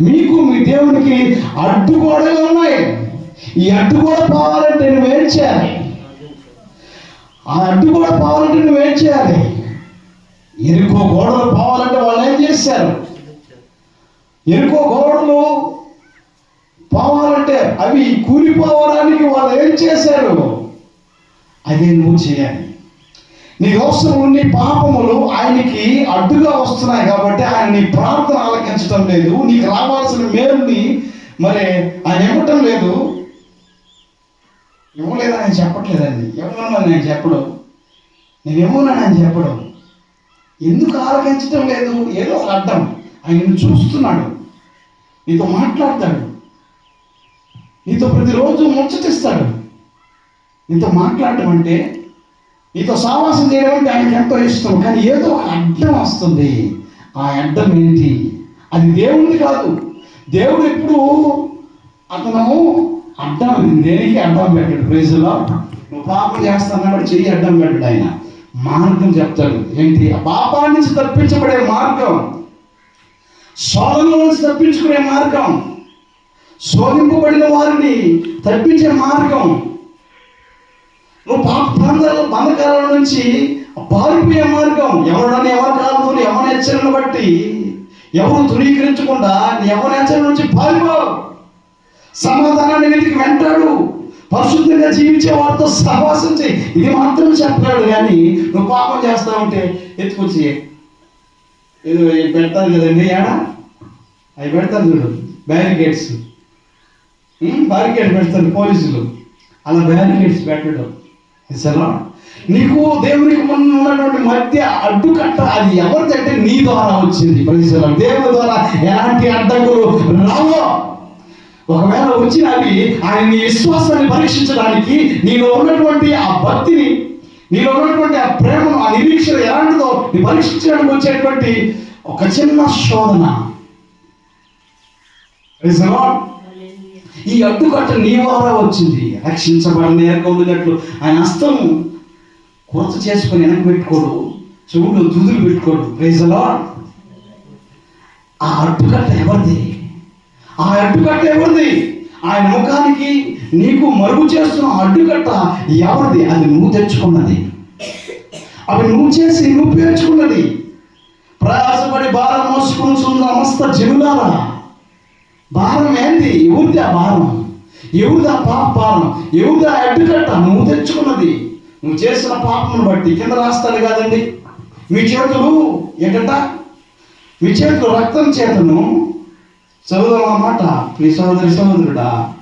మీకు మీ దేవునికి అడ్డుగోడలు ఉన్నాయి. ఈ అడ్డుగోడ పోవాలంటే ఏం చేయాలి? ఆ అడ్డుగోడ పోవాలంటే ఏం చేయాలి? ఎరుకో గోడలు పోవాలంటే వాళ్ళు ఏం చేశారు? ఎరుకో గోడలు పోవాలంటే అవి కూలిపోవడానికి వాళ్ళు ఏం చేశారు? అదే నువ్వు చేయాలి. నీ అవసరం నీ పాపములు ఆయనకి అడ్డుగా వస్తున్నాయి కాబట్టి ఆయన నీ ప్రార్థన ఆలకించడం లేదు. నీకు రావాల్సిన మేలుని మరి ఆయన ఇవ్వటం లేదు. ఇవ్వలేదని ఆయన చెప్పట్లేదండి. ఇవ్వమని నేను చెప్పడం. నేను ఇవ్వనని ఆయన చెప్పడం. ఎందుకు ఆలకించడం లేదు? ఏదో ఒక అడ్డం ఆయన నిన్ను చూస్తున్నాడు. నీతో మాట్లాడతాడు. నీతో ప్రతిరోజు ముచ్చటిస్తాడు. నీతో మాట్లాడటం అంటే నీతో సావాసం చేయడం అంటే ఆయనకి ఎంతో ఇష్టం. కానీ ఏదో అడ్డం వస్తుంది. ఆ అడ్డం ఏంటి? అది దేవుడిది కాదు. దేవుడు ఎప్పుడు అతను అడ్డం దేనికి అడ్డం పెట్టాడు? ప్రైజులో నువ్వు పాపం చేస్తున్నాడు చెయ్యి అడ్డం పెట్టాడు ఆయన. మార్గం చెప్తాడు. ఏంటి? ఆ పాపాన్ని నుంచి తప్పించబడే మార్గం. శోధనలో నుంచి తప్పించుకునే మార్గం. శోధింపబడిన వారిని తప్పించే మార్గం. నువ్వు పాప బంధ బంధకాల నుంచి పారిపోయే మార్గం. ఎవడని ఎవరి కాలంలో ఎవరి హెచ్చరికను బట్టి ఎవరు ధృవీకరించకుండా నీ ఎవరి హెచ్చరిక నుంచి పారిపో. సమాధానాన్ని వెతికి వెంటాడు. పరిశుద్ధంగా జీవించే వారితో సహవాసం చేయి. ఇది మాత్రం చెప్పాడు కానీ నువ్వు పాపం చేస్తా ఉంటే ఎత్తుకొచ్చి ఏదో పెడతారు కదండి ఏడా? అవి పెడతారు చూడు. బ్యారికేడ్స్ బ్యారికేడ్ పెడతారు పోలీసులు. అలా బ్యారికేడ్స్ పెట్టడం. నిజమా నీకు దేవునికి ఉన్నటువంటి మధ్య అడ్డుకట్ట అది ఎవరిదంటే నీ ద్వారా వచ్చింది. పరిసరం దేవుని ద్వారా ఎలాంటి అడ్డంకులు రావో? ఒకవేళ వచ్చినవి ఆయన నీ విశ్వాసాన్ని పరీక్షించడానికి నీలో ఉన్నటువంటి ఆ భక్తిని నీలో ఉన్నటువంటి ఆ ప్రేమను ఆ నిరీక్షణ ఎలాంటిదో నీ పరీక్షించడానికి వచ్చేటువంటి ఒక చిన్న శోధన. Praise. ఈ అడ్డుకట్ట నీ ద్వారా వచ్చింది. రక్షించబడిన నేర్కొండినట్లు ఆయన హస్తం కొరత చేసుకొని వెనక్కి పెట్టుకోడు. చెవులు దుదులు పెట్టుకోడు. ప్రైజ్ ఆ అడ్డుకట్ట ఎవరిది? ఆ అడ్డుకట్ట ఎవరిది? ఆయన ముఖానికి నీకు మరుగు చేస్తున్న అడ్డుకట్ట ఎవరిది? అది నువ్వు తెచ్చుకున్నది. అవి నువ్వు చేసి నువ్వు పేర్చుకున్నది. ప్రయాసపడి భారం మోసుకుని సమస్త జనులారా భారం ఏంది? ఎవరిది ఆ భారం. ఎవరిది ఆ పాప భారం. ఎవరిది ఆ అడ్డుకట్ట నువ్వు తెచ్చుకున్నది. నువ్వు చేసిన పాపమును బట్టి కింద రాస్తాడు కాదండి. మీ చేతులు ఏంటంట? మీ చేతులు రక్తం చేతను. చదువుదాం అన్నమాట. మీ సోదరి సోదరుడా